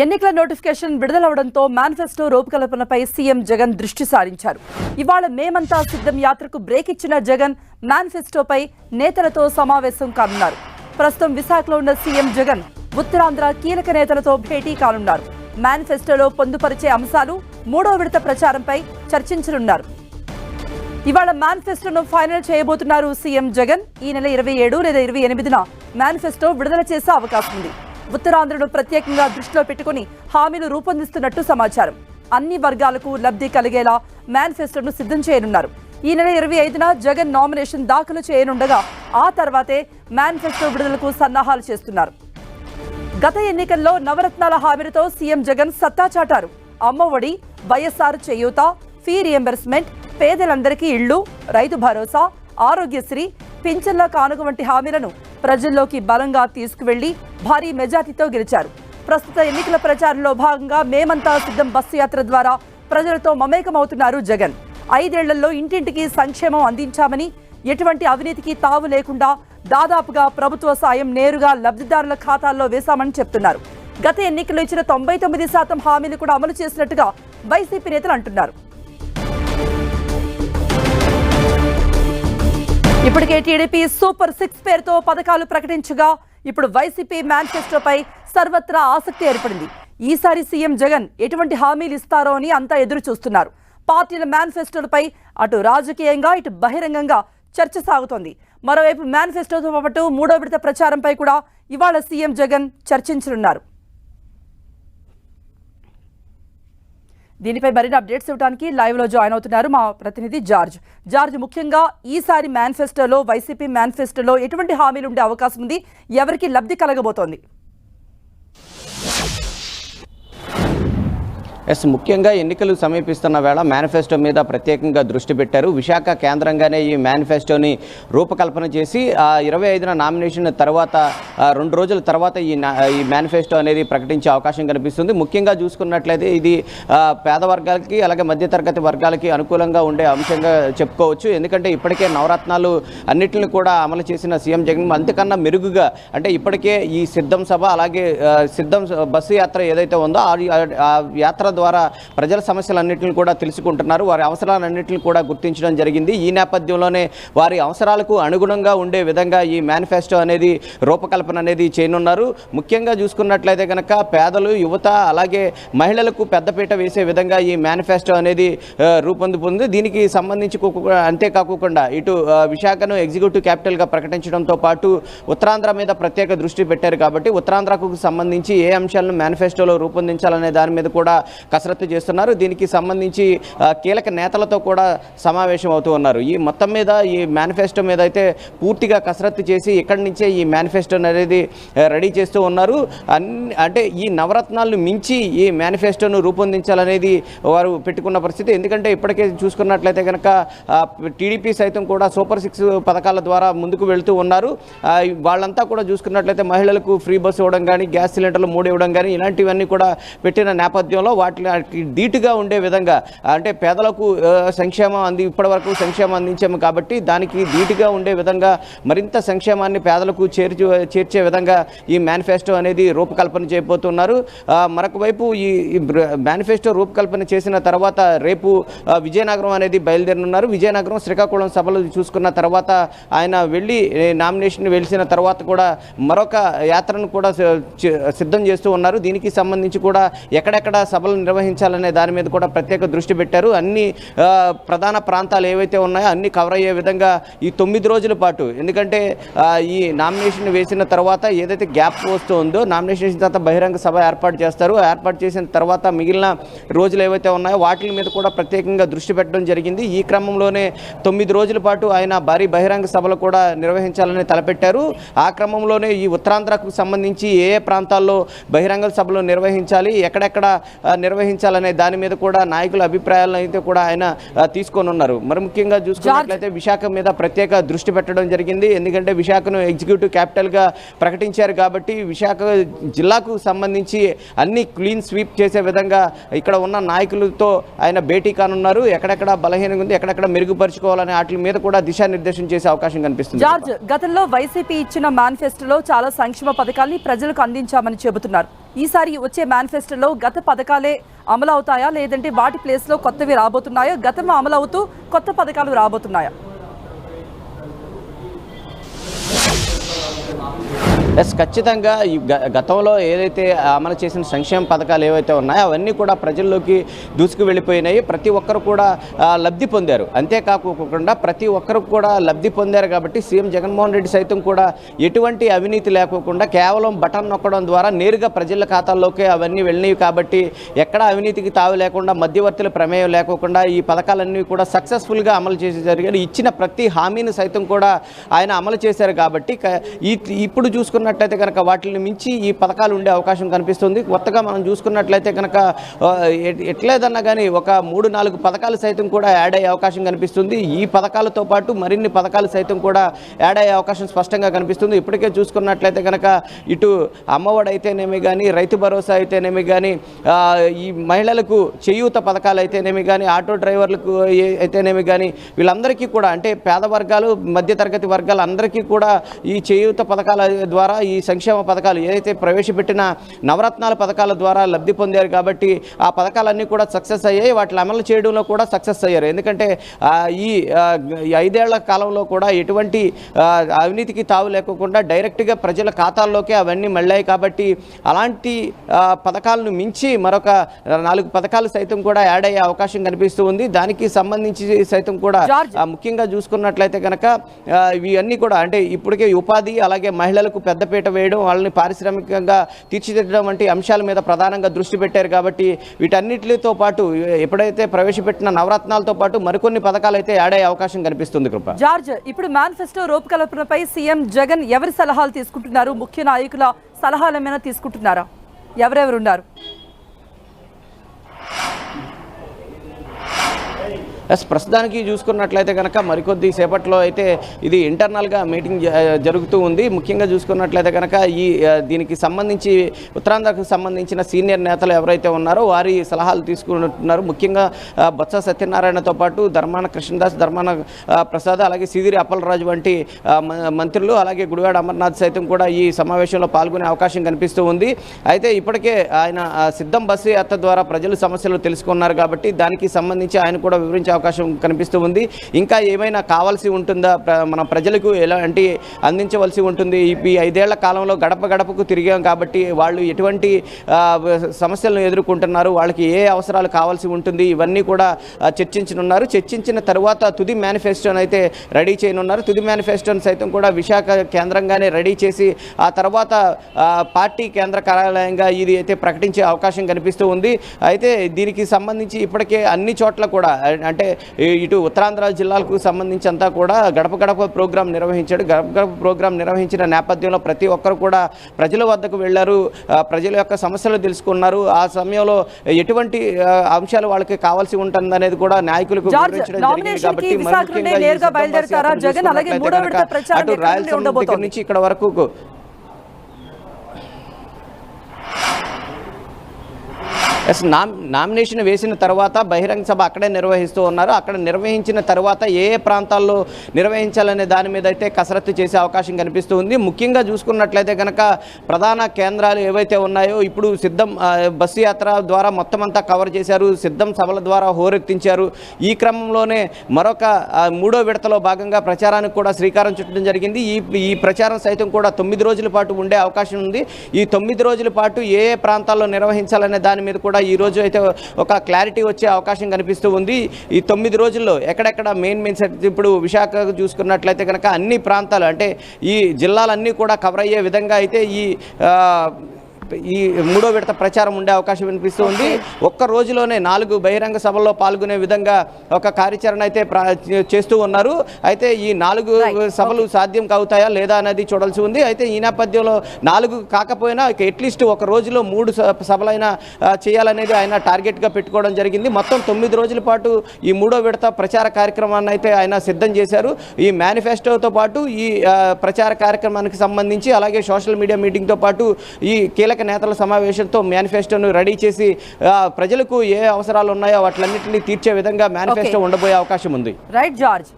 ఎన్నికల నోటిఫికేషన్ విడుదలవడంతో మేనిఫెస్టో రూపకల్పనపై సీఎం జగన్ దృష్టి సారించారు. ఇవాళ మేమంతా సిద్ధం యాత్రకు బ్రేక్ ఇచ్చిన జగన్ మేనిఫెస్టోపై నేతలతో సమావేశం కానున్నారు. ప్రస్తుతం విశాఖలో ఉన్న సీఎం జగన్ ఉత్తరాంధ్ర కీలక నేతలతో భేటీ కానున్నారు. మేనిఫెస్టోలో పొందుపరిచే అంశాలు మూడో విడత ప్రచారంపై చర్చించనున్నారు. ఇవాళ మేనిఫెస్టోను ఫైనల్ చేయబోతున్నారు సీఎం జగన్. ఈ నెల ఇరవై ఏడు లేదా ఇరవై ఎనిమిదిన మేనిఫెస్టో విడుదల చేసే అవకాశం ఉంది ఉత్తరాంధ్రను ప్రత్యేకంగా దృష్టిలో పెట్టుకుని హామీలు రూపొందిస్తున్నట్టు సమాచారం. అన్ని వర్గాలకు లబ్ధి కలిగేలా మేనిఫెస్టోను సిద్ధం చేయనున్నారు. ఈ నెల ఇరవై ఐదున జగన్ నామినేషన్ దాఖలు చేయనుండగా ఆ తర్వాతే మేనిఫెస్టో విడుదలకు సన్నాహాలు చేస్తున్నారు. గత ఎన్నికల్లో నవరత్నాల హామీలతో సీఎం జగన్ సత్తా చాటారు. Amma Vodi YSR Cheyutha fee reimbursement పేదలందరికీ ఇళ్ళు రైతు భరోసా ఆరోగ్యశ్రీ పింఛన్ల కానుక వంటి హామీలను ప్రజల్లోకి బలంగా తీసుకువెళ్ళి భారీ మెజార్టీతో గెలిచారు. ప్రస్తుత ఎన్నికల ప్రచారంలో భాగంగా మేమంతా సిద్ధం బస్సు యాత్ర ద్వారా ప్రజలతో మమేకమవుతున్నారు జగన్. ఐదేళ్ళలో ఇంటింటికి సంక్షేమం అందించామని ఎటువంటి అవినీతికి తావు లేకుండా దాదాపుగా ప్రభుత్వ సాయం నేరుగా లబ్ధిదారుల ఖాతాల్లో వేశామని చెప్తున్నారు. గత ఎన్నికలు ఇచ్చిన తొంభై తొమ్మిది శాతం హామీలు కూడా అమలు చేసినట్టుగా వైసీపీ నేతలు అంటున్నారు. ఇప్పటికే టీడీపీ సూపర్ సిక్స్ పేరుతో పథకాలు ప్రకటించగా ఇప్పుడు వైసీపీ మేనిఫెస్టోపై సర్వత్రా ఆసక్తి ఏర్పడింది. ఈసారి సీఎం జగన్ ఎటువంటి హామీలు ఇస్తారో అని అంతా ఎదురు చూస్తున్నారు. పార్టీల మేనిఫెస్టోలపై అటు రాజకీయంగా ఇటు బహిరంగంగా చర్చ సాగుతోంది. మరోవైపు మేనిఫెస్టోతో పాటు మూడో విడత ప్రచారంపై కూడా ఇవాళ సీఎం జగన్ చర్చించనున్నారు. దీనిపై మరిన్ని అప్డేట్స్ ఇవ్వడానికి లైవ్లో జాయిన్ అవుతున్నారు మా ప్రతినిధి జార్జ్. జార్జ్ ముఖ్యంగా ఈసారి మేనిఫెస్టోలో వైసీపీ మేనిఫెస్టోలో ఎటువంటి హామీలు ఉండే అవకాశం ఉంది? ఎవరికి లబ్ధి కలగబోతోంది? ఎస్ ముఖ్యంగా ఎన్నికలు సమీపిస్తున్న వేళ మేనిఫెస్టో మీద ప్రత్యేకంగా దృష్టి పెట్టారు. విశాఖ కేంద్రంగానే ఈ మేనిఫెస్టోని రూపకల్పన చేసి ఆ ఇరవై ఐదున నామినేషన్ తర్వాత రెండు రోజుల తర్వాత ఈ ఈ మేనిఫెస్టో అనేది ప్రకటించే అవకాశం కనిపిస్తుంది. ముఖ్యంగా చూసుకున్నట్లయితే ఇది పేదవర్గాలకి పేద వర్గాలకి అలాగే మధ్యతరగతి వర్గాలకి అనుకూలంగా ఉండే అంశంగా చెప్పుకోవచ్చు. ఎందుకంటే ఇప్పటికే నవరత్నాలు అన్నింటిని కూడా అమలు చేసిన సీఎం జగన్ అంతకన్నా మెరుగుగా అంటే ఇప్పటికే ఈ సిద్ధం సభ అలాగే సిద్ధం బస్సు యాత్ర ఏదైతే ఉందో ఆ యాత్ర ద్వారా ప్రజల సమస్యలన్నింటిని కూడా తెలుసుకుంటున్నారు. వారి అవసరాలన్నింటిని కూడా గుర్తించడం జరిగింది. ఈ నేపథ్యంలోనే వారి అవసరాలకు అనుగుణంగా ఉండే విధంగా ఈ మేనిఫెస్టో అనేది రూపకల్పన అనేది చేయనున్నారు. ముఖ్యంగా చూసుకున్నట్లయితే కనుక పేదలు యువత అలాగే మహిళలకు పెద్దపీట వేసే విధంగా ఈ మేనిఫెస్టో అనేది రూపొందుతుంది. దీనికి సంబంధించి అంతేకాకుండా ఇటు విశాఖను ఎగ్జిక్యూటివ్ క్యాపిటల్గా ప్రకటించడంతో పాటు ఉత్తరాంధ్ర మీద ప్రత్యేక దృష్టి పెట్టారు కాబట్టి ఉత్తరాంధ్రకు సంబంధించి ఏ అంశాలను మేనిఫెస్టోలో రూపొందించాలనే దాని మీద కూడా కసరత్తు చేస్తున్నారు. దీనికి సంబంధించి కీలక నేతలతో కూడా సమావేశం అవుతూ ఉన్నారు. ఈ మొత్తం మీద ఈ మేనిఫెస్టో మీద అయితే పూర్తిగా కసరత్తు చేసి ఇక్కడి నుంచే ఈ మేనిఫెస్టో అనేది రెడీ చేస్తూ ఉన్నారు. అన్ని అంటే ఈ నవరత్నాలను మించి ఈ మేనిఫెస్టోను రూపొందించాలనేది వారు పెట్టుకున్న పరిస్థితి. ఎందుకంటే ఇప్పటికే చూసుకున్నట్లయితే కనుక టీడీపీ సైతం కూడా సూపర్ సిక్స్ పథకాల ద్వారా ముందుకు వెళుతూ ఉన్నారు. వాళ్ళంతా కూడా చూసుకున్నట్లయితే మహిళలకు ఫ్రీ బస్సు ఇవ్వడం కానీ గ్యాస్ సిలిండర్లు మూడు ఇవ్వడం కానీ ఇలాంటివన్నీ కూడా పెట్టిన నేపథ్యంలో వాటికి ధీటుగా ఉండే విధంగా అంటే పేదలకు సంక్షేమం అంది ఇప్పటివరకు సంక్షేమం అందించాము కాబట్టి దానికి ధీటుగా ఉండే విధంగా మరింత సంక్షేమాన్ని పేదలకు చేర్చు చేర్చే విధంగా ఈ మేనిఫెస్టో అనేది రూపకల్పన చేయబోతున్నారు. మరొక వైపు ఈ మేనిఫెస్టో రూపకల్పన చేసిన తర్వాత రేపు విజయనగరం అనేది బయలుదేరనున్నారు. విజయనగరం శ్రీకాకుళం సభలు చూసుకున్న తర్వాత ఆయన వెళ్ళి నామినేషన్ వెలిసిన తర్వాత కూడా మరొక యాత్రను కూడా సిద్ధం చేస్తూ ఉన్నారు. దీనికి సంబంధించి కూడా ఎక్కడెక్కడ సభలు నిర్వహించాలనే దాని మీద కూడా ప్రత్యేక దృష్టి పెట్టారు. అన్ని ప్రధాన ప్రాంతాలు ఏవైతే ఉన్నాయో అన్ని కవర్ అయ్యే విధంగా ఈ తొమ్మిది రోజుల పాటు. ఎందుకంటే ఈ నామినేషన్ వేసిన తర్వాత ఏదైతే గ్యాప్ వస్తూ ఉందో నామినేషన్ వేసిన తర్వాత బహిరంగ సభ ఏర్పాటు చేస్తారు. ఏర్పాటు చేసిన తర్వాత మిగిలిన రోజులు ఏవైతే ఉన్నాయో వాటి మీద కూడా ప్రత్యేకంగా దృష్టి పెట్టడం జరిగింది. ఈ క్రమంలోనే తొమ్మిది రోజుల పాటు ఆయన భారీ బహిరంగ సభలు కూడా నిర్వహించాలని తలపెట్టారు. ఆ క్రమంలోనే ఈ ఉత్తరాంధ్రకు సంబంధించి ఏ ఏ ప్రాంతాల్లో బహిరంగ సభలు నిర్వహించాలి ఎక్కడెక్కడ ఆ, నిర్వహించాలనే దాని మీద కూడా నాయకుల అభిప్రాయాలను అయితే కూడా ఆయన తీసుకొని ఉన్నారు. మరి ముఖ్యంగా చూసుకున్నట్లయితే విశాఖ మీద ప్రత్యేక దృష్టి పెట్టడం జరిగింది. ఎందుకంటే విశాఖను ఎగ్జిక్యూటివ్ క్యాపిటల్గా ప్రకటించారు కాబట్టి విశాఖ జిల్లాకు సంబంధించి అన్ని క్లీన్ స్వీప్ చేసే విధంగా ఇక్కడ ఉన్న నాయకులతో ఆయన భేటీ కానున్నారు. ఎక్కడెక్కడ బలహీనంగా ఉంది ఎక్కడెక్కడ మెరుగుపరుచుకోవాలనే వాటి మీద కూడా దిశానిర్దేశం చేసే అవకాశం కనిపిస్తుంది. జార్జ్ గతంలో వైసీపీ ఇచ్చిన మేనిఫెస్టోలో చాలా సంక్షేమ పథకాల్ని ప్రజలకు అందించామని చెబుతున్నారు. ఈసారి వచ్చే మేనిఫెస్టోలో గత పథకాలే అమలు అవుతాయా లేదంటే వాటి ప్లేస్లో కొత్తవి రాబోతున్నాయా? గతంలో అమలు అవుతూ కొత్త పథకాలు రాబోతున్నాయా? ఎస్ ఖచ్చితంగా ఈ గ- గతంలో ఏదైతే అమలు చేసిన సంక్షేమ పథకాలు ఏవైతే ఉన్నాయో అవన్నీ కూడా ప్రజల్లోకి దూసుకు వెళ్ళిపోయినాయి. ప్రతి ఒక్కరు కూడా లబ్ధి పొందారు. అంతేకాకుండా ప్రతి ఒక్కరు కూడా లబ్ధి పొందారు కాబట్టి సీఎం జగన్మోహన్ రెడ్డి సైతం కూడా ఎటువంటి అవినీతి లేకోకుండా కేవలం బటన్ నొక్కడం ద్వారా నేరుగా ప్రజల ఖాతాల్లోకే అవన్నీ వెళ్ళినవి కాబట్టి ఎక్కడ అవినీతికి తావు లేకుండా మధ్యవర్తుల ప్రమేయం లేకోకుండా ఈ పథకాలన్నీ కూడా సక్సెస్ఫుల్గా అమలు చేసి జరిగారు ఇచ్చిన ప్రతి హామీని సైతం కూడా ఆయన అమలు చేశారు కాబట్టి ఇప్పుడు చూసుకున్న చూసుకున్నట్లయితే కనుక వాటిని మించి ఈ పథకాలు ఉండే అవకాశం కనిపిస్తుంది. కొత్తగా మనం చూసుకున్నట్లయితే కనుక ఎట్లేదన్నా కానీ ఒక మూడు నాలుగు పథకాలు సైతం కూడా యాడ్ అయ్యే అవకాశం కనిపిస్తుంది. ఈ పథకాలతో పాటు మరిన్ని పథకాలు సైతం కూడా యాడ్ అయ్యే అవకాశం స్పష్టంగా కనిపిస్తుంది. ఇప్పటికే చూసుకున్నట్లయితే కనుక ఇటు అమ్మఒడి అయితేనేమి కానీ రైతు భరోసా అయితేనేమి కానీ ఈ మహిళలకు చేయూత పథకాలు అయితేనేమి కానీ ఆటో డ్రైవర్లకు అయితేనేమి కానీ వీళ్ళందరికీ కూడా అంటే పేద వర్గాలు మధ్యతరగతి వర్గాలు అందరికీ కూడా ఈ చేయూత పథకాల ద్వారా ఈ సంక్షేమ పథకాలు ఏదైతే ప్రవేశపెట్టిన నవరత్నాల పథకాల ద్వారా లబ్ధి పొందారు కాబట్టి ఆ పథకాలన్నీ కూడా సక్సెస్ అయ్యాయి వాటిని అమలు చేయడంలో కూడా సక్సెస్ అయ్యారు. ఎందుకంటే ఈ ఐదేళ్ళ కాలంలో కూడా ఎటువంటి అవినీతికి తావు లేకోకుండా డైరెక్ట్గా ప్రజల ఖాతాల్లోకే అవన్నీ మళ్ళాయి కాబట్టి అలాంటి పథకాలను మించి మరొక నాలుగు పథకాలు సైతం కూడా యాడ్ అయ్యే అవకాశం కనిపిస్తూ ఉంది. దానికి సంబంధించి సైతం కూడా ముఖ్యంగా చూసుకున్నట్లయితే కనుక ఇవన్నీ కూడా అంటే ఇప్పటికే ఉపాధి అలాగే మహిళలకు పెద్దపీట వేయడం వాళ్ళని పారిశ్రామికంగా తీర్చిదిద్దడం వంటి అంశాల మీద ప్రధానంగా దృష్టి పెట్టారు కాబట్టి వీటన్నిటితో పాటు ఎప్పుడైతే ప్రవేశపెట్టిన నవరత్నాలతో పాటు మరికొన్ని పథకాలు అయితే ఆడే అవకాశం కనిపిస్తుంది కృప. జార్జ్ ఇప్పుడు మేనిఫెస్టో రూపకల్పనపై సీఎం జగన్ ఎవరి సలహాలు తీసుకుంటున్నారు? ముఖ్య నాయకుల సలహాలు ఏమైనా తీసుకుంటున్నారా? ఎవరెవరు ఎస్ ప్రస్తుతానికి చూసుకున్నట్లయితే కనుక మరికొద్ది సేపట్లో అయితే ఇది ఇంటర్నల్గా మీటింగ్ జ- జరుగుతూ ఉంది. ముఖ్యంగా చూసుకున్నట్లయితే కనుక ఈ దీనికి సంబంధించి ఉత్తరాంధ్రకు సంబంధించిన సీనియర్ నేతలు ఎవరైతే ఉన్నారో వారి సలహాలు తీసుకుంటున్నారు. ముఖ్యంగా బొత్స సత్యనారాయణతో పాటు ధర్మాన కృష్ణదాస్ ధర్మాన ప్రసాద్ అలాగే సిదిరి అప్పలరాజు వంటి మంత్రులు అలాగే గుడివాడ అమర్నాథ్ సైతం కూడా ఈ సమావేశంలో పాల్గొనే అవకాశం కనిపిస్తూ ఉంది. అయితే ఇప్పటికే ఆయన సిద్ధం బస్సు యాత్ర ద్వారా ప్రజలు సమస్యలు తెలుసుకున్నారు కాబట్టి దానికి సంబంధించి ఆయన కూడా వివరించే అవకాశం కనిపిస్తూ ఉంది. ఇంకా ఏమైనా కావాల్సి ఉంటుందా? ప్ర- మన ప్రజలకు ఎలాంటి అందించవలసి ఉంటుంది? ఈ ఐదేళ్ళ కాలంలో గడప గడపకు తిరిగాం కాబట్టి వాళ్ళు ఎటువంటి సమస్యలను ఎదుర్కొంటున్నారు? వాళ్ళకి ఏ అవసరాలు కావాల్సి ఉంటుంది? ఇవన్నీ కూడా చర్చించనున్నారు. చర్చించిన తర్వాత తుది మేనిఫెస్టోని అయితే రెడీ చేయనున్నారు. తుది మేనిఫెస్టోని సైతం కూడా విశాఖ కేంద్రంగానే రెడీ చేసి ఆ తర్వాత పార్టీ కేంద్ర కార్యాలయంగా ఇది అయితే ప్రకటించే అవకాశం కనిపిస్తూ ఉంది. అయితే దీనికి సంబంధించి ఇప్పటికే అన్ని చోట్ల కూడా అంటే ఈ- ఇటు ఉత్తరాంధ్ర జిల్లాలకు సంబంధించి అంతా కూడా గడప గడప ప్రోగ్రాం నిర్వహించాడు. గడప గడప ప్రోగ్రాం నిర్వహించిన నేపథ్యంలో ప్రతి ఒక్కరు కూడా ప్రజల వద్దకు వెళ్ళారు. ప్రజల యొక్క సమస్యలు తెలుసుకున్నారు. ఆ సమయంలో ఎటువంటి అంశాలు వాళ్ళకి కావాల్సి ఉంటుందనేది కూడా నాయకులకు కాబట్టి అటు రాయలసీమ దగ్గర నుంచి ఇక్కడ వరకు ఎస్ నామ్ నామినేషన్ వేసిన తర్వాత బహిరంగ సభ అక్కడే నిర్వహిస్తూ ఉన్నారు. అక్కడ నిర్వహించిన తర్వాత ఏ ఏ ప్రాంతాల్లో నిర్వహించాలనే దాని మీద అయితే కసరత్తు చేసే అవకాశం కనిపిస్తూ ఉంది. ముఖ్యంగా చూసుకున్నట్లయితే కనుక ప్రధాన కేంద్రాలు ఏవైతే ఉన్నాయో ఇప్పుడు సిద్ధం బస్సు యాత్ర ద్వారా మొత్తం అంతా కవర్ చేశారు. సిద్ధం సభల ద్వారా హోరెత్తించారు. ఈ క్రమంలోనే మరొక మూడో విడతలో భాగంగా ప్రచారానికి కూడా శ్రీకారం చుట్టడం జరిగింది. ఈ ఈ ప్రచారం సైతం కూడా తొమ్మిది రోజుల పాటు ఉండే అవకాశం ఉంది. ఈ తొమ్మిది రోజుల పాటు ఏ ఏ ప్రాంతాల్లో నిర్వహించాలనే దాని మీద కూడా ఈ రోజు అయితే ఒక క్లారిటీ వచ్చే అవకాశం కనిపిస్తూ ఉంది. ఈ తొమ్మిది రోజుల్లో ఎక్కడెక్కడ మెయిన్ మెయిన్ సెట్ ఇప్పుడు విశాఖ చూసుకున్నట్లయితే కనుక అన్ని ప్రాంతాలు అంటే ఈ జిల్లాలన్నీ కూడా కవర్ అయ్యే విధంగా అయితే ఈ ఈ మూడో విడత ప్రచారం ఉండే అవకాశం వినిపిస్తూ ఉంది. ఒక్క రోజులోనే నాలుగు బహిరంగ సభల్లో పాల్గొనే విధంగా ఒక కార్యాచరణ అయితే చేస్తూ ఉన్నారు. అయితే ఈ నాలుగు. సభలు సాధ్యం అవుతాయా లేదా అనేది చూడాల్సి ఉంది. అయితే ఈ నేపథ్యంలో నాలుగు కాకపోయినా అట్లీస్ట్ ఒక రోజులో మూడు సభలైనా చేయాలనేది ఆయన టార్గెట్గా పెట్టుకోవడం జరిగింది. మొత్తం తొమ్మిది రోజుల పాటు ఈ మూడో విడత ప్రచార కార్యక్రమాన్ని అయితే ఆయన సిద్ధం చేశారు. ఈ మేనిఫెస్టోతో పాటు ఈ ప్రచార కార్యక్రమానికి సంబంధించి అలాగే సోషల్ మీడియా మీటింగ్తో పాటు ఈ కీలక నేతల సమావేశంతో మేనిఫెస్టోను రెడీ చేసి ప్రజలకు ఏ అవసరాలు ఉన్నాయో వాటిలన్నింటినీ తీర్చే విధంగా మేనిఫెస్టో ఉండబోయే అవకాశం ఉంది. Right George